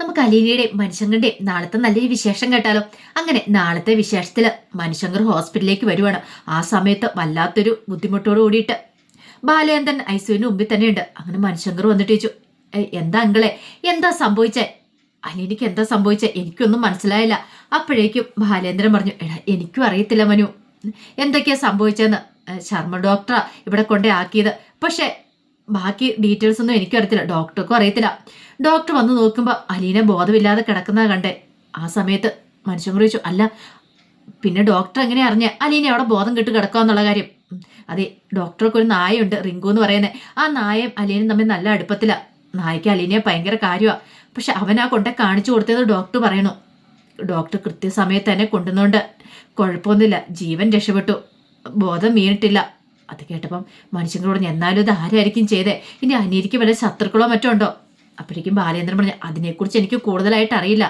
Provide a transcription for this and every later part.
നമുക്ക് അലീനയുടെയും മനുഷ്യങ്ങളുടെയും നാളത്തെ നല്ലൊരു വിശേഷം കേട്ടാലോ? അങ്ങനെ നാളത്തെ വിശേഷത്തിൽ മനുഷ്യങ്കർ ഹോസ്പിറ്റലിലേക്ക് വരുവാണ്. ആ സമയത്ത് വല്ലാത്തൊരു ബുദ്ധിമുട്ടോട് കൂടിയിട്ട്. ബാലേന്ദ്രൻ ഐസുവിന് മുമ്പിൽ തന്നെയുണ്ട്. അങ്ങനെ മനുഷ്യങ്കർ വന്നിട്ട് ചോദിച്ചു എന്താ അങ്കളെ? എന്താ സംഭവിച്ചേ? അലീനയ്ക്ക് എന്താ സംഭവിച്ചേ? എനിക്കൊന്നും മനസ്സിലായില്ല. അപ്പോഴേക്കും ബാലേന്ദ്രൻ പറഞ്ഞു എടാ എനിക്കും അറിയത്തില്ല മനു. എന്തൊക്കെയാ സംഭവിച്ചതെന്ന് "ഏ, ശർമ്മ ഡോക്ടറാ ഇവിടെ കൊണ്ടേ ആക്കിയത്. പക്ഷേ ബാക്കി ഡീറ്റെയിൽസ് ഒന്നും എനിക്കും അറിയത്തില്ല. ഡോക്ടർക്കും അറിയത്തില്ല. ഡോക്ടർ വന്ന് നോക്കുമ്പോൾ അലീന ബോധമില്ലാതെ കിടക്കുന്ന കണ്ടേ. ആ സമയത്ത് മനുഷ്യൻ ചോദിച്ചു അല്ല പിന്നെ ഡോക്ടർ എങ്ങനെ അറിഞ്ഞ? അലീന അവിടെ ബോധം കെട്ട് കിടക്കുക എന്നുള്ള കാര്യം. അതെ ഡോക്ടർക്ക് ഒരു നായുണ്ട് റിങ്കു എന്ന് പറയുന്നത് ആ നായയും അലീനും തമ്മിൽ നല്ല അടുപ്പത്തില. നായ്ക്ക് അലീനയെ ഭയങ്കര കാര്യമാണ് പക്ഷെ അവൻ ആ കൊണ്ടേ കാണിച്ചു കൊടുത്തത് ഡോക്ടർ പറയണു. ഡോക്ടർ കൃത്യസമയത്ത് തന്നെ കൊണ്ടുവന്നുകൊണ്ട് കുഴപ്പമൊന്നുമില്ല. ജീവൻ രക്ഷപ്പെട്ടു. ബോധം വീണിട്ടില്ല. അത് കേട്ടപ്പം മനുഷ്യങ്ങളോട് എന്നാലും ഇത് ആരായിരിക്കും ചെയ്തേ? ഇനി അനിയരിക്ക് വല്ല ശത്രുക്കളോ മറ്റോ ഉണ്ടോ? അപ്പോഴേക്കും ബാലേന്ദ്രൻ പറഞ്ഞു അതിനെക്കുറിച്ച് എനിക്ക് കൂടുതലായിട്ട് അറിയില്ല.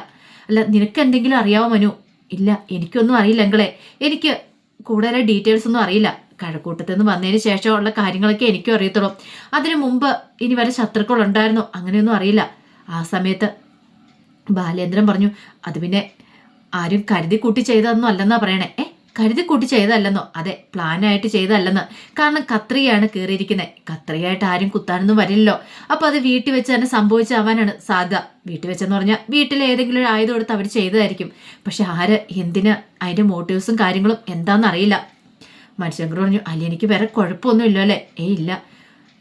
അല്ല നിനക്ക് എന്തെങ്കിലും അറിയാമോ മനു? ഇല്ല എനിക്കൊന്നും അറിയില്ല എങ്കളെ എനിക്ക് കൂടുതൽ ഡീറ്റെയിൽസ് ഒന്നും അറിയില്ല. കഴക്കൂട്ടത്തിൽ നിന്ന് വന്നതിന് ശേഷമുള്ള കാര്യങ്ങളൊക്കെ എനിക്കും അറിയത്തുള്ളൂ. അതിനു മുമ്പ് ഇനി വല്ല ശത്രുക്കൾ ഉണ്ടായിരുന്നോ? അങ്ങനെയൊന്നും അറിയില്ല. ആ സമയത്ത് ബാലേന്ദ്രൻ പറഞ്ഞു അത് പിന്നെ ആരും കരുതി കൂട്ടി ചെയ്തതൊന്നും അല്ലെന്നാ പറയണേ. ഏ കരുതി കൂട്ടി ചെയ്തതല്ലെന്നോ അതെ പ്ലാനായിട്ട് ചെയ്തല്ലെന്ന്. കാരണം കത്രികയാണ് കയറിയിരിക്കുന്നത് കത്രികയായിട്ട് ആരും കുത്താനൊന്നും വരില്ലല്ലോ. അപ്പോൾ അത് വീട്ടിൽ വെച്ച് തന്നെ സംഭവിച്ചാവാനാണ് സാധ്യത. വീട്ടിൽ വെച്ചെന്ന് പറഞ്ഞാൽ വീട്ടിലെ ഏതെങ്കിലും ഒരു ആയുധം എടുത്ത് അവർ ചെയ്തതായിരിക്കും. പക്ഷെ ആര്? എന്തിന്? അതിന്റെ മോട്ടീവ്സും കാര്യങ്ങളും എന്താണെന്നറിയില്ല മനുഷ്യങ്കർ പറഞ്ഞു അല്ലെ എനിക്ക് വേറെ കുഴപ്പമൊന്നും ഇല്ലോ അല്ലേ? ഏ ഇല്ല.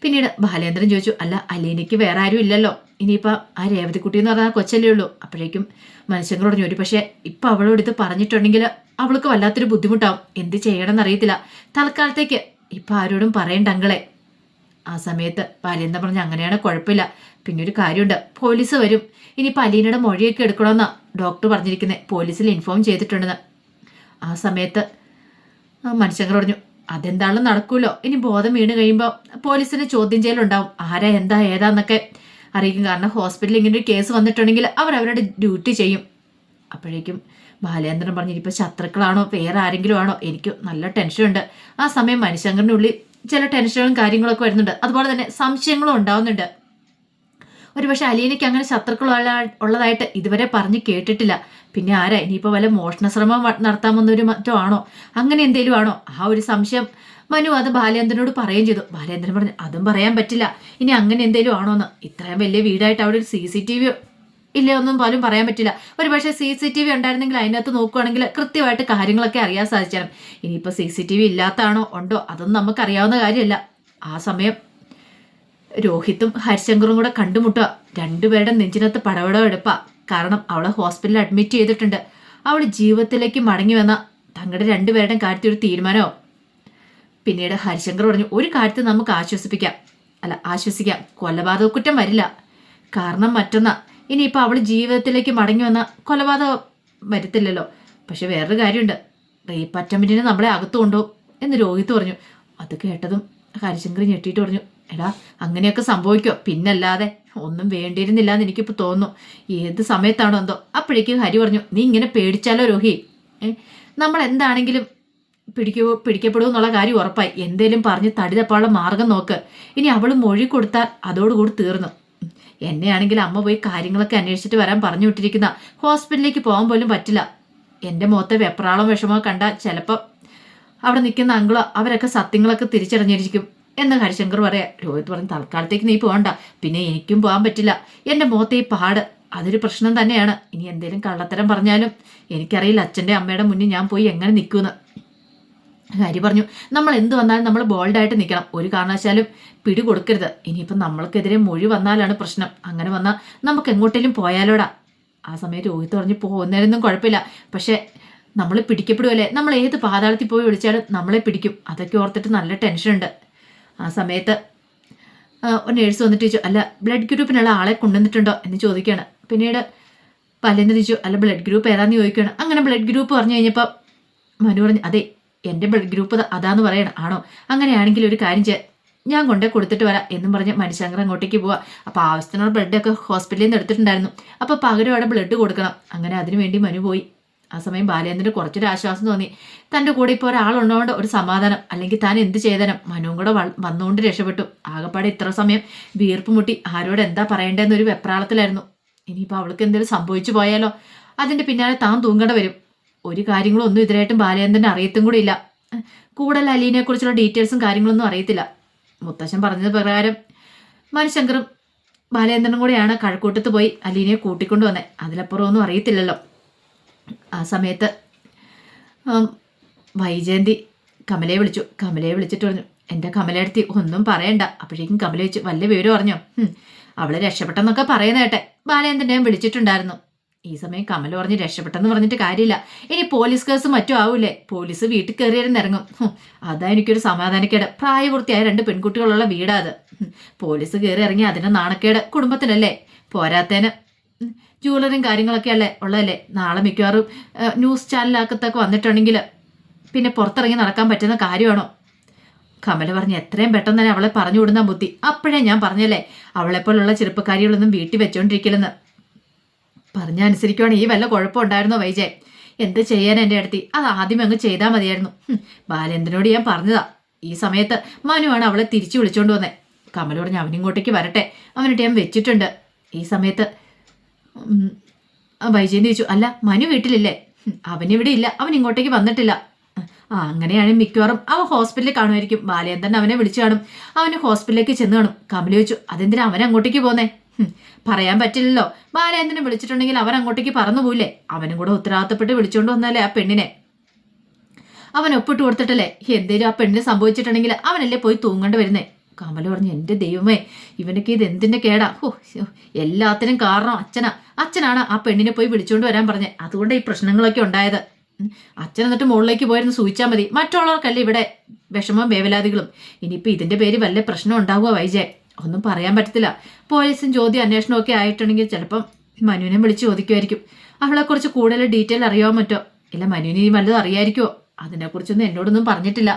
പിന്നീട് ബാലേന്ദ്രൻ ചോദിച്ചു അല്ല അലീനയ്ക്ക് വേറെ ആരും ഇല്ലല്ലോ. ഇനിയിപ്പോൾ ആ രേവതിക്കുട്ടി എന്ന് പറഞ്ഞാൽ കൊച്ചല്ലേ ഉള്ളൂ. അപ്പോഴേക്കും മനുഷ്യങ്ങൾ പറഞ്ഞു ഒരു പക്ഷേ ഇപ്പം അവളോട് ഇത് പറഞ്ഞിട്ടുണ്ടെങ്കിൽ അവൾക്ക് വല്ലാത്തൊരു ബുദ്ധിമുട്ടാവും. എന്ത് ചെയ്യണമെന്ന് അറിയത്തില്ല. തൽക്കാലത്തേക്ക് ഇപ്പം ആരോടും പറയണ്ട അങ്കളെ. ആ സമയത്ത് ബാലേന്ദ്രൻ പറഞ്ഞു അങ്ങനെയാണ് കുഴപ്പമില്ല. പിന്നെ ഒരു കാര്യമുണ്ട്. പോലീസ് വരും. ഇനിയിപ്പോൾ അലീനയുടെ മൊഴിയൊക്കെ എടുക്കണമെന്ന് ഡോക്ടർ പറഞ്ഞിരിക്കുന്നത് പോലീസിൽ ഇൻഫോം ചെയ്തിട്ടുണ്ടെന്ന്. ആ സമയത്ത് മനുഷ്യങ്ങൾ പറഞ്ഞു അതെന്താണെന്ന് നടക്കൂലോ. ഇനി ബോധം വീണ് കഴിയുമ്പോൾ പോലീസിന് ചോദ്യം ചെയ്യലുണ്ടാവും. ആരാ എന്താ ഏതാന്നൊക്കെ അറിയിക്കും. കാരണം ഹോസ്പിറ്റലിൽ ഇങ്ങനെ ഒരു കേസ് വന്നിട്ടുണ്ടെങ്കിൽ അവർ അവരുടെ ഡ്യൂട്ടി ചെയ്യും. അപ്പോഴേക്കും ബാലേന്ദ്രൻ പറഞ്ഞു ഇനിയിപ്പോൾ ശത്രുക്കളാണോ? വേറെ ആരെങ്കിലും ആണോ? എനിക്ക് നല്ല ടെൻഷനുണ്ട് ആ സമയം മനുഷ്യങ്കറിനുള്ളിൽ ചില ടെൻഷനുകളും കാര്യങ്ങളൊക്കെ വരുന്നുണ്ട്. അതുപോലെ തന്നെ സംശയങ്ങളും ഉണ്ടാവുന്നുണ്ട്. ഒരുപക്ഷെ അലീനയ്ക്ക് അങ്ങനെ ശത്രുക്കൾ ഉള്ളതായിട്ട് ഇതുവരെ പറഞ്ഞ് കേട്ടിട്ടില്ല. പിന്നെ ആരാ? ഇനിയിപ്പോൾ വല്ല മോഷണശ്രമം നടത്താമെന്നൊരു മറ്റോ ആണോ? അങ്ങനെ എന്തേലും ആണോ? ആ ഒരു സംശയം മനു അത് ബാലേന്ദ്രനോട് പറയുകയും ചെയ്തു. ബാലേന്ദ്രൻ പറഞ്ഞു അതും പറയാൻ പറ്റില്ല. ഇനി അങ്ങനെ എന്തേലും ആണോന്ന്? ഇത്രയും വലിയ വീടായിട്ട് അവിടെ ഒരു സി സി ടി വി ഇല്ല ഒന്നും പോലും പറയാൻ പറ്റില്ല. ഒരു പക്ഷേ സി സി ടി വി ഉണ്ടായിരുന്നെങ്കിൽ അതിനകത്ത് നോക്കുവാണെങ്കിൽ കൃത്യമായിട്ട് കാര്യങ്ങളൊക്കെ അറിയാൻ സാധിച്ചാലും. ഇനിയിപ്പോൾ സി സി ടി വി ഇല്ലാത്തതാണോ ഉണ്ടോ? അതൊന്നും നമുക്കറിയാവുന്ന കാര്യമല്ല. ആ സമയം രോഹിത്തും ഹരിശങ്കറും കൂടെ കണ്ടുമുട്ടുക. രണ്ടുപേരുടെ നെഞ്ചിനകത്ത് പടവടം എടുപ്പ. കാരണം അവളെ ഹോസ്പിറ്റലിൽ അഡ്മിറ്റ് ചെയ്തിട്ടുണ്ട്. അവൾ ജീവിതത്തിലേക്ക് മടങ്ങി വന്ന തങ്ങളുടെ രണ്ടുപേരുടെയും കാര്യത്തിൽ ഒരു തീരുമാനമോ പിന്നീട് ഹരിശങ്കർ പറഞ്ഞു ഒരു കാര്യത്തിൽ നമുക്ക് ആശ്വസിപ്പിക്കാം. അല്ല ആശ്വസിക്കാം. കൊലപാതക കുറ്റം വരില്ല. കാരണം മറ്റൊന്ന ഇനിയിപ്പോൾ അവൾ ജീവിതത്തിലേക്ക് മടങ്ങി വന്ന കൊലപാതകം വരത്തില്ലല്ലോ. പക്ഷെ വേറൊരു കാര്യമുണ്ട്. റേപ്പ് അറ്റംപ്റ്റിന് നമ്മളെ അകത്ത് കൊണ്ടുപോകും എന്ന് രോഹിത് പറഞ്ഞു. അത് കേട്ടതും ഹരിശങ്കർ ഞെട്ടിയിട്ട് പറഞ്ഞു എടാ അങ്ങനെയൊക്കെ സംഭവിക്കോ. പിന്നല്ലാതെ ഒന്നും വേണ്ടിയിരുന്നില്ല എന്ന് എനിക്കിപ്പോൾ തോന്നുന്നു. ഏത് സമയത്താണോ എന്തോ. അപ്പോഴേക്കും ഹരി പറഞ്ഞു നീ ഇങ്ങനെ പേടിച്ചാലോ രോഹി? നമ്മൾ എന്താണെങ്കിലും പിടിക്കൂ പിടിക്കപ്പെടും എന്നുള്ള കാര്യം ഉറപ്പായി. എന്തേലും പറഞ്ഞ് തടി തപ്പാനുള്ള മാർഗം നോക്ക്. ഇനി അവൾ മൊഴി കൊടുത്താൽ അതോടുകൂടി തീർന്നു. എന്നെയാണെങ്കിൽ അമ്മ പോയി കാര്യങ്ങളൊക്കെ അന്വേഷിച്ചിട്ട് വരാൻ പറഞ്ഞു വിട്ടിരിക്കുന്ന. ഹോസ്പിറ്റലിലേക്ക് പോകാൻ പോലും പറ്റില്ല. എന്റെ മുഖത്തെ വെപ്രാളം വിഷമോ കണ്ടാൽ ചിലപ്പോൾ അവിടെ നിൽക്കുന്ന അങ്കിളോ അവരൊക്കെ സത്യങ്ങളൊക്കെ തിരിച്ചറിഞ്ഞിരിക്കും. എന്ന് ഹരിശങ്കർ പറയാ രോഹിത് പറഞ്ഞു തൽക്കാലത്തേക്ക് നീ പോകണ്ട പിന്നെ എനിക്കും പോകാൻ പറ്റില്ല. എന്റെ മുഖത്തെ ഈ പാട് അതൊരു പ്രശ്നം തന്നെയാണ്. ഇനി എന്തേലും കള്ളത്തരം പറഞ്ഞാലും എനിക്കറിയില്ല അച്ഛന്റെ അമ്മയുടെ മുന്നിൽ ഞാൻ പോയി എങ്ങനെ നിൽക്കുമെന്ന് ഹരി പറഞ്ഞു നമ്മൾ എന്ത് വന്നാലും നമ്മൾ ബോൾഡായിട്ട് നിൽക്കണം. ഒരു കാരണവശാലും പിടി കൊടുക്കരുത്. ഇനിയിപ്പം നമ്മൾക്കെതിരെ മൊഴി വന്നാലാണ് പ്രശ്നം. അങ്ങനെ വന്നാൽ നമുക്ക് എങ്ങോട്ടേലും പോയാലോടാ. ആ സമയത്ത് രോഹിത് പറഞ്ഞു പോകുന്നതിനൊന്നും കുഴപ്പമില്ല. പക്ഷേ നമ്മൾ പിടിക്കപ്പെടുമല്ലേ നമ്മൾ ഏത് പാതാളത്തിൽ പോയി വിളിച്ചാലും നമ്മളെ പിടിക്കും. അതൊക്കെ ഓർത്തിട്ട് നല്ല ടെൻഷനുണ്ട് ആ സമയത്ത്. ഒരു നേഴ്സ് വന്നിട്ട് ചോദിച്ചു അല്ല ബ്ലഡ് ഗ്രൂപ്പിനുള്ള ആളെ കൊണ്ടുവന്നിട്ടുണ്ടോ? എന്ന് ചോദിക്കുകയാണ്. പിന്നീട് പലന്ന് ചോദിച്ചു അല്ല ബ്ലഡ് ഗ്രൂപ്പ് ഏതാന്ന്? ചോദിക്കുകയാണ്. അങ്ങനെ ബ്ലഡ് ഗ്രൂപ്പ് പറഞ്ഞു കഴിഞ്ഞപ്പോൾ മനു പറഞ്ഞു അതെ എന്റെ ബ്ലഡ് ഗ്രൂപ്പ് അതാന്ന് പറയണം ആണോ? അങ്ങനെയാണെങ്കിൽ ഒരു കാര്യം ചെയ്യാം ഞാൻ കൊണ്ടേ കൊടുത്തിട്ട് വരാം എന്നും പറഞ്ഞ് മനുഷ്യങ്കർ അങ്ങോട്ടേക്ക് പോവാം. അപ്പോൾ ആവശ്യത്തിനുള്ള ബ്ലഡൊക്കെ ഹോസ്പിറ്റലിൽ നിന്ന് എടുത്തിട്ടുണ്ടായിരുന്നു. അപ്പോൾ പകരം അവിടെ ബ്ലഡ് കൊടുക്കണം. അങ്ങനെ അതിനു വേണ്ടി മനു പോയി. ആ സമയം ബാലേന്ദ്രന് കുറച്ചൊരു ആശ്വാസം തോന്നി. തന്റെ കൂടെ ഇപ്പോൾ ഒരാളുണ്ടോണ്ട് ഒരു സമാധാനം അല്ലെങ്കിൽ താൻ എന്ത് ചെയ്തനം മനുവും കൂടെ വന്നുകൊണ്ട് രക്ഷപ്പെട്ടു. ആകപ്പാടെ ഇത്ര സമയം വീർപ്പ് മുട്ടി ആരോട് എന്താ പറയേണ്ടതെന്നൊരു വെപ്രാളത്തിലായിരുന്നു. ഇനിയിപ്പോൾ അവൾക്ക് എന്തെങ്കിലും സംഭവിച്ചു പോയാലോ? അതിന്റെ പിന്നാലെ താൻ തൂങ്ങേണ്ട വരും. ഒരു കാര്യങ്ങളും ഒന്നും ഇതിനായിട്ടും ബാലചന്ദ്രൻ അറിയത്തും കൂടി ഇല്ല. കൂടുതൽ അലീനെക്കുറിച്ചുള്ള ഡീറ്റെയിൽസും കാര്യങ്ങളൊന്നും അറിയത്തില്ല. മുത്തശ്ശൻ പറഞ്ഞത് പ്രകാരം മനുശങ്കറും ബാലേന്ദ്രനും കൂടെയാണ് കഴക്കൂട്ടത്ത് പോയി അലീനയെ കൂട്ടിക്കൊണ്ടുവന്നത് അതിലപ്പുറം ഒന്നും അറിയത്തില്ലല്ലോ. ആ സമയത്ത് വൈജയന്തി കമലയെ വിളിച്ചു. കമലയെ വിളിച്ചിട്ട് പറഞ്ഞു എന്റെ കമലയെടുത്തി ഒന്നും പറയണ്ട. അപ്പോഴേക്കും കമല വെച്ചു വല്ല വിവരം അറിഞ്ഞോ? അവൾ രക്ഷപ്പെട്ടെന്നൊക്കെ പറയുന്ന കേട്ടെ. ബാലചന്ദ്രനെ ഞാൻ വിളിച്ചിട്ടുണ്ടായിരുന്നു. ഈ സമയം കമല പറഞ്ഞ് രക്ഷപ്പെട്ടെന്ന് പറഞ്ഞിട്ട് കാര്യമില്ല. ഇനി പോലീസ് കേസ് മറ്റും ആവൂലേ? പോലീസ് വീട്ടിൽ കയറിയാലും ഇറങ്ങും അതാ എനിക്കൊരു സമാധാനക്കേട്. പ്രായപൂർത്തിയായ രണ്ട് പെൺകുട്ടികളുള്ള വീടാ അത്. പോലീസ് കയറി ഇറങ്ങി അതിന് നാണക്കേട് കുടുംബത്തിനല്ലേ? പോരാത്തേന് ഉം, ജ്വല്ലറിയും കാര്യങ്ങളൊക്കെ അല്ലേ ഉള്ളതല്ലേ? നാളെ മിക്കവാറും ന്യൂസ് ചാനലാക്കത്തൊക്കെ വന്നിട്ടുണ്ടെങ്കിൽ പിന്നെ പുറത്തിറങ്ങി നടക്കാൻ പറ്റുന്ന കാര്യമാണോ? കമല പറഞ്ഞ് എത്രയും പെട്ടെന്ന് തന്നെ അവളെ പറഞ്ഞു വിടുന്ന ബുദ്ധി. അപ്പോഴേ ഞാൻ പറഞ്ഞല്ലേ അവളെപ്പോലുള്ള ചെറുപ്പക്കാരികളൊന്നും വീട്ടിൽ വെച്ചോണ്ടിരിക്കില്ലെന്ന് പറഞ്ഞ അനുസരിക്കുവാണ് ഈ വല്ല കുഴപ്പമുണ്ടായിരുന്നോ വൈജയ് എന്ത് ചെയ്യാൻ എന്റെ അടുത്തി? അത് ആദ്യം അങ്ങ് ചെയ്താൽ മതിയായിരുന്നു. ബാലേന്ദ്രനോട് ഞാൻ പറഞ്ഞതാ? ഈ സമയത്ത് മനുവാണ് അവളെ തിരിച്ചു വിളിച്ചോണ്ട് വന്നേ. കമൽ പറഞ്ഞ് അവനിങ്ങോട്ടേക്ക് വരട്ടെ. അവനിട്ട് ഞാൻ വെച്ചിട്ടുണ്ട്. ഈ സമയത്ത് വൈജയന്തി ചോദിച്ചു അല്ല മനു വീട്ടിലില്ലേ? അവനിവിടെ ഇല്ല അവൻ ഇങ്ങോട്ടേക്ക് വന്നിട്ടില്ല. ആ അങ്ങനെയാണെങ്കിൽ മിക്കവാറും അവൻ ഹോസ്പിറ്റലിൽ കാണുമായിരിക്കും. ബാലചന്ദ്രൻ അവനെ വിളിച്ചു കാണും. അവന് ഹോസ്പിറ്റലിലേക്ക് ചെന്ന് കാണും. കമലി ചോദിച്ചു അതെന്തിനാ അവൻ അങ്ങോട്ടേക്ക് പോന്നേ? പറയാൻ പറ്റില്ലല്ലോ. ബാലയന്തനെ വിളിച്ചിട്ടുണ്ടെങ്കിൽ അവൻ അങ്ങോട്ടേക്ക് പറന്നു പോയില്ലേ അവനും കൂടെ ഉത്തരവാദിത്തപ്പെട്ട് വിളിച്ചുകൊണ്ട് വന്നാലേ ആ പെണ്ണിനെ? അവൻ ഒപ്പിട്ട് കൊടുത്തിട്ടല്ലേ? എന്തേലും ആ പെണ്ണിന് സംഭവിച്ചിട്ടുണ്ടെങ്കിൽ അവനല്ലേ പോയി തൂങ്ങേണ്ടി വരുന്നേ? കമല പറഞ്ഞു എന്റെ ദൈവമേ ഇവനൊക്കെ ഇത് എന്തിന്റെ കേടാ? ഓ എല്ലാത്തിനും കാരണം അച്ഛനാ. അച്ഛനാണ് ആ പെണ്ണിനെ പോയി വിളിച്ചുകൊണ്ട് വരാൻ പറഞ്ഞത് അതുകൊണ്ട് ഈ പ്രശ്നങ്ങളൊക്കെ ഉണ്ടായത്. അച്ഛൻ എന്നിട്ട് മുകളിലേക്ക് പോയിരുന്നു സൂചിച്ചാൽ മതി. മറ്റുള്ളവർക്കല്ല ഇവിടെ വിഷമവും വേവലാതികളും. ഇനിയിപ്പോൾ ഇതിന്റെ പേര് വല്ല പ്രശ്നം ഉണ്ടാവുക വൈജയ് ഒന്നും പറയാൻ പറ്റത്തില്ല. പോലീസും ചോദ്യം അന്വേഷണം ഒക്കെ ആയിട്ടുണ്ടെങ്കിൽ ചിലപ്പം മനുവിനെ വിളിച്ച് ചോദിക്കുമായിരിക്കും അവളെക്കുറിച്ച് കൂടുതൽ ഡീറ്റെയിൽ അറിയാൻ പറ്റുമോ ഇല്ല മനുവിന് ഇനി വല്ലതും അറിയായിരിക്കുമോ അതിനെക്കുറിച്ചൊന്നും എന്നോടൊന്നും പറഞ്ഞിട്ടില്ല.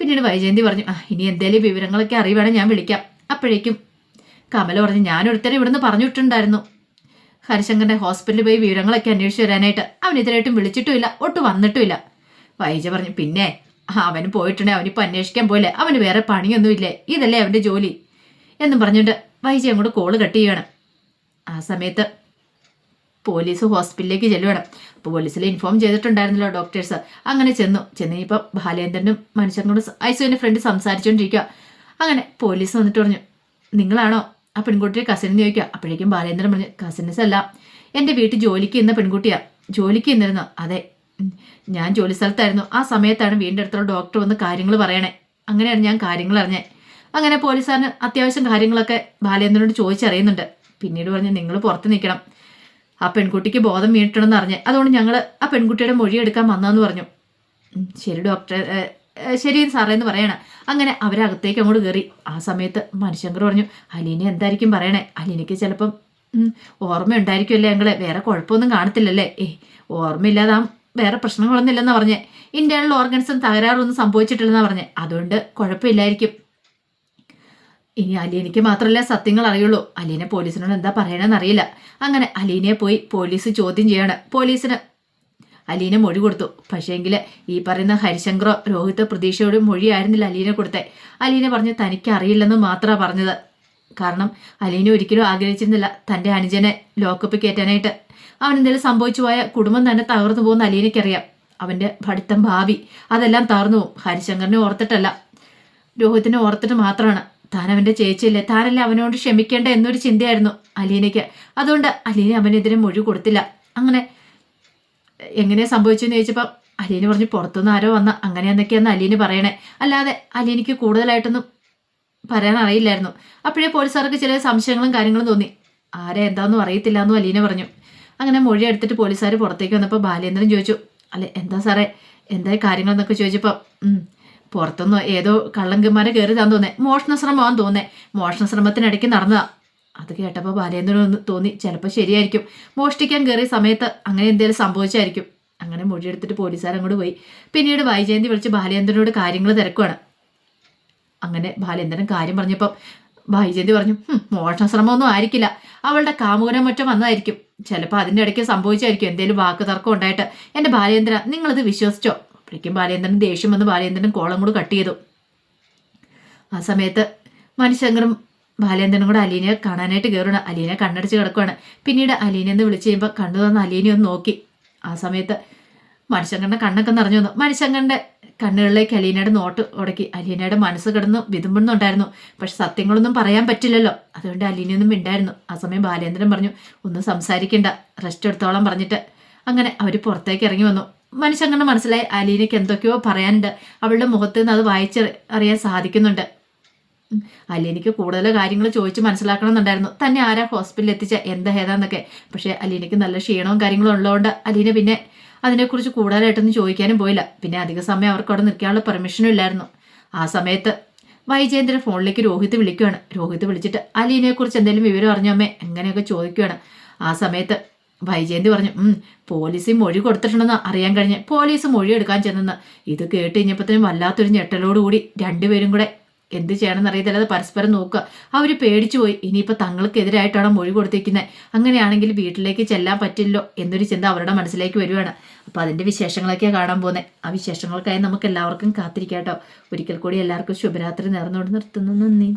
പിന്നീട് വൈജയന്തി പറഞ്ഞു ആ ഇനി എന്തേലും വിവരങ്ങളൊക്കെ അറിയുവാണെങ്കിൽ ഞാൻ വിളിക്കാം. അപ്പോഴേക്കും കമല പറഞ്ഞു ഞാനൊരുത്തരെ ഇവിടുന്ന് പറഞ്ഞിട്ടുണ്ടായിരുന്നു. ഹരിശങ്കറിന്റെ ഹോസ്പിറ്റലിൽ പോയി വിവരങ്ങളൊക്കെ അന്വേഷിച്ച് വരാനായിട്ട് അവൻ ഇതിനായിട്ടും വിളിച്ചിട്ടുമില്ല ഒട്ടും വന്നിട്ടുമില്ല. വൈജ പറഞ്ഞു പിന്നെ അവന് പോയിട്ടുണ്ടെങ്കിൽ അവനിപ്പോൾ അന്വേഷിക്കാൻ പോയില്ലേ? അവന് വേറെ പണിയൊന്നുമില്ലേ? ഇതല്ലേ അവന്റെ ജോലി? എന്നും പറഞ്ഞുകൊണ്ട് വൈജ അങ്ങോട്ട് കോൾ കട്ട് ചെയ്യുകയാണ് ആ സമയത്ത് പോലീസ് ഹോസ്പിറ്റലിലേക്ക് ചെല്ലുകയാണ്. അപ്പോൾ പോലീസിൽ ഇൻഫോം ചെയ്തിട്ടുണ്ടായിരുന്നല്ലോ ഡോക്ടേഴ്സ് അങ്ങനെ ചെന്നു. ചെന്ന് കഴിഞ്ഞപ്പോൾ ബാലേന്ദ്രനും മനുഷ്യനോട് ഐസുവിന്റെ ഫ്രണ്ട് സംസാരിച്ചുകൊണ്ടിരിക്കുക അങ്ങനെ പോലീസ് വന്നിട്ട് പറഞ്ഞു നിങ്ങളാണോ ആ പെൺകുട്ടിയെ കസിൻ എന്ന് ചോദിക്കുക? അപ്പോഴേക്കും ബാലേന്ദ്രൻ പറഞ്ഞു കസിൻസ് അല്ല. എന്റെ വീട്ടിൽ ജോലിക്ക് ഇന്ന പെൺകുട്ടിയാ. ജോലിക്ക് ഇന്നിരുന്നു അതെ ഞാൻ ജോലി സ്ഥലത്തായിരുന്നു. ആ സമയത്താണ് വീണ്ടും അടുത്തുള്ള ഡോക്ടർ വന്ന് കാര്യങ്ങൾ പറയണേ. അങ്ങനെയാണ് ഞാൻ കാര്യങ്ങൾ അറിഞ്ഞത് അങ്ങനെ പോലീസുകാരന് അത്യാവശ്യം കാര്യങ്ങളൊക്കെ ബാലേന്ദ്രനോട് ചോദിച്ചറിയുന്നുണ്ട്. പിന്നീട് പറഞ്ഞു നിങ്ങൾ പുറത്ത് നിൽക്കണം. ആ പെൺകുട്ടിക്ക് ബോധം വീണിട്ടുണ്ടെന്ന് അറിഞ്ഞ്. അതുകൊണ്ട് ഞങ്ങൾ ആ പെൺകുട്ടിയുടെ മൊഴി എടുക്കാൻ വന്നതെന്ന് പറഞ്ഞു. ശരി ഡോക്ടർ ശരി സാറേ എന്ന് പറയണ. അങ്ങനെ അവരകത്തേക്ക് അങ്ങോട്ട് കയറി. ആ സമയത്ത് മനുശങ്കർ പറഞ്ഞു അലീന എന്തായിരിക്കും പറയണേ? അലീനയ്ക്ക് ചിലപ്പം ഓർമ്മ ഓർമ്മയുണ്ടായിരിക്കുമല്ലേ ഞങ്ങളെ? വേറെ കുഴപ്പമൊന്നും കാണത്തില്ലല്ലേ? ഏ ഓർമ്മയില്ലാതെ ആ വേറെ പ്രശ്നങ്ങളൊന്നും ഇല്ലെന്നാ പറഞ്ഞേ. ഇന്റേണൽ ഓർഗൻസും തകരാറൊന്നും സംഭവിച്ചിട്ടില്ലെന്നാ പറഞ്ഞേ. അതുകൊണ്ട് കുഴപ്പമില്ലായിരിക്കും. ഇനി അലീനയ്ക്ക് മാത്രമല്ല സത്യങ്ങൾ അറിയുള്ളൂ. അലീനെ പോലീസിനോട് എന്താ പറയണമെന്ന് അറിയില്ല. അങ്ങനെ അലീനയെ പോയി പോലീസ് ചോദ്യം ചെയ്യാണ്. പോലീസിന് അലീന മൊഴി കൊടുത്തു. പക്ഷേങ്കിൽ ഈ പറയുന്ന ഹരിശങ്കറോ രോഹിതോ പ്രതീക്ഷയോട് മൊഴിയായിരുന്നില്ല അലീനെ കൊടുത്തേ. അലീന പറഞ്ഞു തനിക്ക് അറിയില്ലെന്ന് മാത്രമാണ് പറഞ്ഞത്. കാരണം അലീന ഒരിക്കലും ആഗ്രഹിച്ചിരുന്നില്ല തന്റെ അനുജനെ ലോക്കപ്പ് കയറ്റാനായിട്ട്. അവൻ എന്തെങ്കിലും സംഭവിച്ചു പോയ കുടുംബം തന്നെ തകർന്നു പോകുന്ന അലീനയ്ക്കറിയാം. അവന്റെ പഠിത്തം ഭാവി അതെല്ലാം തകർന്നു പോകും. ഹരിശങ്കറിനെ ഓർത്തിട്ടല്ല. രോഹിത്തിനെ ഓർത്തിട്ട് മാത്രമാണ് താൻ അവന്റെ ചേച്ചിയല്ലേ? താനല്ലേ അവനോട് ക്ഷമിക്കേണ്ട എന്നൊരു ചിന്തയായിരുന്നു അലീനയ്ക്ക്. അതുകൊണ്ട് അലീന അവനെതിരെ മൊഴി കൊടുത്തില്ല. അങ്ങനെ എങ്ങനെ സംഭവിച്ചെന്ന് ചോദിച്ചപ്പോൾ അലീന പറഞ്ഞു പുറത്തുനിന്ന് ആരോ വന്ന അങ്ങനെ എന്നൊക്കെയാന്ന് അലീന പറയണേ. അല്ലാതെ അലീനയ്ക്ക് കൂടുതലായിട്ടൊന്നും പറയാൻ അറിയില്ലായിരുന്നു. അപ്പോഴേ പോലീസുകാർക്ക് ചില സംശയങ്ങളും കാര്യങ്ങളും തോന്നി. ആരെ എന്താണെന്നും അറിയത്തില്ല എന്നും അലീന പറഞ്ഞു. അങ്ങനെ മൊഴി എടുത്തിട്ട് പോലീസുകാർ പുറത്തേക്ക് വന്നപ്പോൾ ബാലേന്ദ്രൻ ചോദിച്ചു അല്ലെ എന്താ സാറേ? എന്താ കാര്യങ്ങളെന്നൊക്കെ ചോദിച്ചപ്പോൾ പുറത്തുനിന്ന് ഏതോ കള്ളങ്കന്മാരെ കയറി താൻ തോന്നേ. മോഷണ ശ്രമമാന്ന് തോന്നേ. മോഷണ ശ്രമത്തിനിടയ്ക്ക് നടന്നതാ. അത് കേട്ടപ്പോൾ ബാലേന്ദ്രൻ ഒന്ന് തോന്നി ചിലപ്പോൾ ശരിയായിരിക്കും. മോഷ്ടിക്കാൻ കയറിയ സമയത്ത് അങ്ങനെ എന്തെങ്കിലും സംഭവിച്ചായിരിക്കും. അങ്ങനെ മൊഴിയെടുത്തിട്ട് പോലീസുകാരങ്ങോട് പോയി. പിന്നീട് വൈജയന്തി വിളിച്ച് ബാലേന്ദ്രനോട് കാര്യങ്ങൾ തിരക്കുവാണ്. അങ്ങനെ ബാലേന്ദ്രൻ കാര്യം പറഞ്ഞപ്പം വൈജയന്തി പറഞ്ഞു "ഹും, മോഷണ ശ്രമമൊന്നും ആയിരിക്കില്ല. അവളുടെ കാമുകനം മറ്റും വന്നതായിരിക്കും ചിലപ്പോൾ അതിന്റെ ഇടയ്ക്ക് സംഭവിച്ചായിരിക്കും എന്തെങ്കിലും വാക്ക് തർക്കം ഉണ്ടായിട്ട്. എന്റെ ബാലേന്ദ്ര നിങ്ങളത് വിശ്വസിച്ചോ? അപ്പോഴേക്കും ബാലേന്ദ്രൻ ദേഷ്യം വന്ന് ബാലേന്ദ്രൻ കോളം കൂടെ കട്ട് ചെയ്തു. ആ സമയത്ത് മനുശങ്കറും ബാലേന്ദ്രനും കൂടെ അലീനയെ കാണാനായിട്ട് കയറണം അലീനെ കണ്ണടിച്ച് കിടക്കുകയാണ് പിന്നീട് അലീനെ എന്ന് വിളിച്ച് കഴിയുമ്പോൾ കണ്ണു തന്ന അലീനെ ഒന്ന് നോക്കി. ആ സമയത്ത് മനുഷ്യങ്കണ്ണ കണ്ണൊക്കെ നിറഞ്ഞു വന്നു. മനുഷ്യങ്കണ്ടെ കണ്ണുകളിലേക്ക് അലീനയുടെ നോട്ട് ഉടക്കി അലീനയുടെ മനസ്സ് കിടന്ന് വിതുമ്പുന്നുണ്ടായിരുന്നു. പക്ഷെ സത്യങ്ങളൊന്നും പറയാൻ പറ്റില്ലല്ലോ. അതുകൊണ്ട് അലീനയൊന്നും മിണ്ടായിരുന്നു. ആ സമയം ബാലേന്ദ്രൻ പറഞ്ഞു ഒന്നും സംസാരിക്കണ്ട. റെസ്റ്റ് എടുത്തോളം പറഞ്ഞിട്ട് അങ്ങനെ അവർ പുറത്തേക്ക് ഇറങ്ങി വന്നു. മനുഷ്യങ്ങനെ മനസ്സിലായി. അലീനയ്ക്ക് എന്തൊക്കെയോ പറയാനുണ്ട്. അവളുടെ മുഖത്ത് നിന്ന് അത് വായിച്ച് അറിയാൻ സാധിക്കുന്നുണ്ട്. അലീനയ്ക്ക് കൂടുതൽ കാര്യങ്ങൾ ചോദിച്ച് മനസ്സിലാക്കണമെന്നുണ്ടായിരുന്നു. തന്നെ ആരാ ഹോസ്പിറ്റലിൽ എത്തിച്ച? എന്താ ഏതാന്നൊക്കെ പക്ഷേ അലീനയ്ക്ക് നല്ല ക്ഷീണവും കാര്യങ്ങളും ഉള്ളതുകൊണ്ട് അലീന പിന്നെ അതിനെക്കുറിച്ച് കൂടുതലായിട്ടൊന്നും ചോദിക്കാനും പോയില്ല. പിന്നെ അധിക സമയം അവർക്ക് അവിടെ നിൽക്കാനുള്ള പെർമിഷനും ഇല്ലായിരുന്നു. ആ സമയത്ത് വൈജയേന്ദ്രൻ ഫോണിലേക്ക് രോഹിത് വിളിക്കുകയാണ് രോഹിത് വിളിച്ചിട്ട് അലീനയെക്കുറിച്ച് എന്തെങ്കിലും വിവരം അറിഞ്ഞോ എങ്ങനെയൊക്കെ ചോദിക്കുകയാണ് ആ സമയത്ത് വൈജയന്തി പറഞ്ഞു പോലീസ് മൊഴി കൊടുത്തിട്ടുണ്ടെന്ന് അറിയാൻ കഴിഞ്ഞ് പോലീസ് മൊഴി എടുക്കാൻ ചെന്നെന്ന്. ഇത് കേട്ട് കഴിഞ്ഞപ്പോഴത്തേനും വല്ലാത്തൊരു ഞെട്ടലോടുകൂടി രണ്ടുപേരും കൂടെ എന്ത് ചെയ്യണമെന്ന് അറിയത്തില്ലാതെ പരസ്പരം നോക്കുക. അവർ പേടിച്ചു പോയി. ഇനിയിപ്പോൾ തങ്ങൾക്കെതിരായിട്ടാണ് മൊഴി കൊടുത്തിരിക്കുന്നത് അങ്ങനെയാണെങ്കിൽ വീട്ടിലേക്ക് ചെല്ലാൻ പറ്റില്ലോ എന്നൊരു ചിന്ത അവരുടെ മനസ്സിലേക്ക് വരുവാണ്. അപ്പോൾ അതിന്റെ വിശേഷങ്ങളൊക്കെയാണ് കാണാൻ പോകുന്നത് ആ വിശേഷങ്ങൾക്കായി നമുക്ക് എല്ലാവർക്കും കാത്തിരിക്കാം കേട്ടോ ഒരിക്കൽ കൂടി എല്ലാവർക്കും ശുഭരാത്രി നേർന്നുകൊണ്ട് നിർത്തുന്നു. നന്ദി.